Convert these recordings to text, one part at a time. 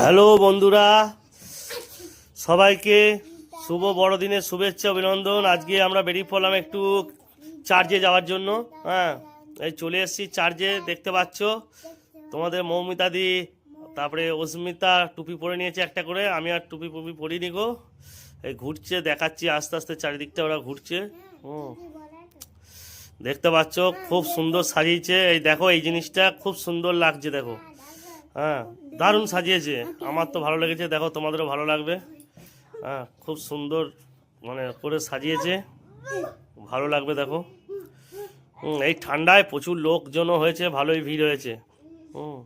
Hello বন্ধুরা, সবাইকে শুভ বড়দিনের শুভেচ্ছা, অভিনন্দন। আজকে আমরা বেরিয়ে পড়লাম একটু চার্জে যাওয়ার জন্য। হ্যাঁ এই চলে এসেছি চার্জে দেখতে পাচ্ছ। তোমাদের মৌমিতাদি তারপরে অস্মিতা টুপি পরে নিয়েছে একটা করে। আমি আর টুপি ফুপি পরিনি গো। এই ঘুরছে, দেখাচ্ছি, আস্তে আস্তে চারিদিকটা ওরা ঘুরছে। হুম। দেখতে পাচ্ছ, খুব সুন্দর সাজিয়েছে। এই দেখো, এই জিনিসটা খুব সুন্দর লাগছে, দেখো। হ্যাঁ দারুণ সাজিয়েছে। আমার তো ভালো লেগেছে, দেখো তোমাদেরও ভালো লাগবে। হ্যাঁ খুব সুন্দর মানে করে সাজিয়েছে। ভালো লাগবে, দেখো। এই ঠান্ডায় প্রচুর লোকজনও হয়েছে, ভালোই ভিড় হয়েছে। হুম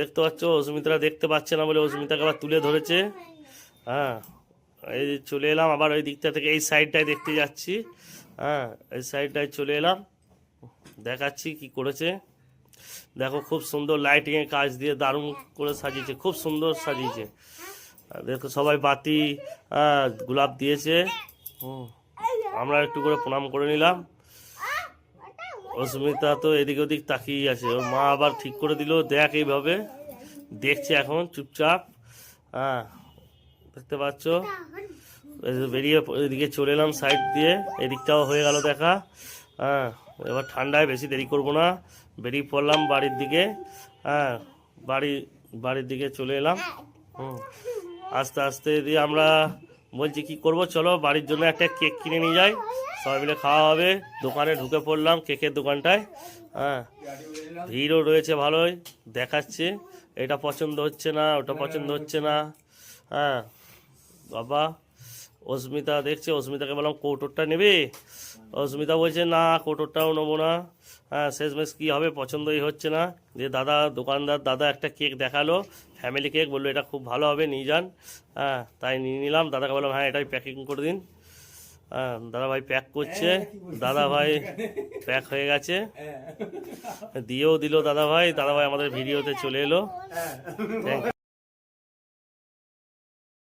দেখতে পাচ্ছ, অস্মিতারা দেখতে পাচ্ছে না বলে অস্মিতাকে আবার তুলে ধরেছে। হ্যাঁ এই চলে এলাম, আবার ওই দিকটা থেকে এই সাইডটায় দেখতে যাচ্ছি। হ্যাঁ এই সাইডটায় চলে এলাম। দেখাচ্ছি কি করেছে। দেখো খুব সুন্দর লাইটিংয়ের কাজ দিয়ে দারুণ করে সাজিয়েছে, খুব সুন্দর সাজিয়েছে। দেখো সবাই বাতি গোলাপ দিয়েছে। আমরা একটু করে প্রণাম করে নিলাম। অস্মিতা তো এদিক ওদিক তাকিয়ে আছে, ওর মা আবার ঠিক করে দিল, দেখ এইভাবে। দেখছে এখন চুপচাপ। হ্যাঁ দেখতে পাচ্ছ? বেরিয়ে এদিকে চলে এলাম সাইড দিয়ে, এদিকটাও হয়ে গেল দেখা। হ্যাঁ এবার ঠান্ডায় বেশি দেরি করব না। বেরিয়ে পড়লাম বাড়ির দিকে। হ্যাঁ বাড়ি, বাড়ির দিকে চলে এলাম। হুম, আস্তে আস্তে দিয়ে আমরা বলছি কি করব? চলো বাড়ির জন্য একটা কেক কিনে নিয়ে যাই। সবাই মিলে খাওয়া হবে। দোকানে ঢুকে পড়লাম কেকের দোকানটায়। হ্যাঁ ভিড়ও রয়েছে ভালোই। দেখাচ্ছে। এটা পছন্দ হচ্ছে না, ওটা পছন্দ হচ্ছে না। হ্যাঁ বাবা। অস্মিতা দেখছে অস্মিতাকে বললাম কৌটোরটা নেবে? অস্মিতা বলছে না কৌটোরটাও নেব না। হ্যাঁ শেষমেশ কী হবে পছন্দই হচ্ছে না। যে দাদা দোকানদার দাদা একটা কেক দেখাল ফ্যামিলি কেক বলল এটা খুব ভালো হবে নিয়ে যান। হ্যাঁ তাই নিয়ে নিলাম। দাদাকে বললাম হ্যাঁ এটাই প্যাকিং করে দিন। হ্যাঁ দাদা ভাই প্যাক করছে। দাদা ভাই প্যাক হয়ে গেছে। দিয়েও দিল দাদা ভাই। দাদা ভাই আমাদের ভিডিওতে চলে এলো। থ্যাংক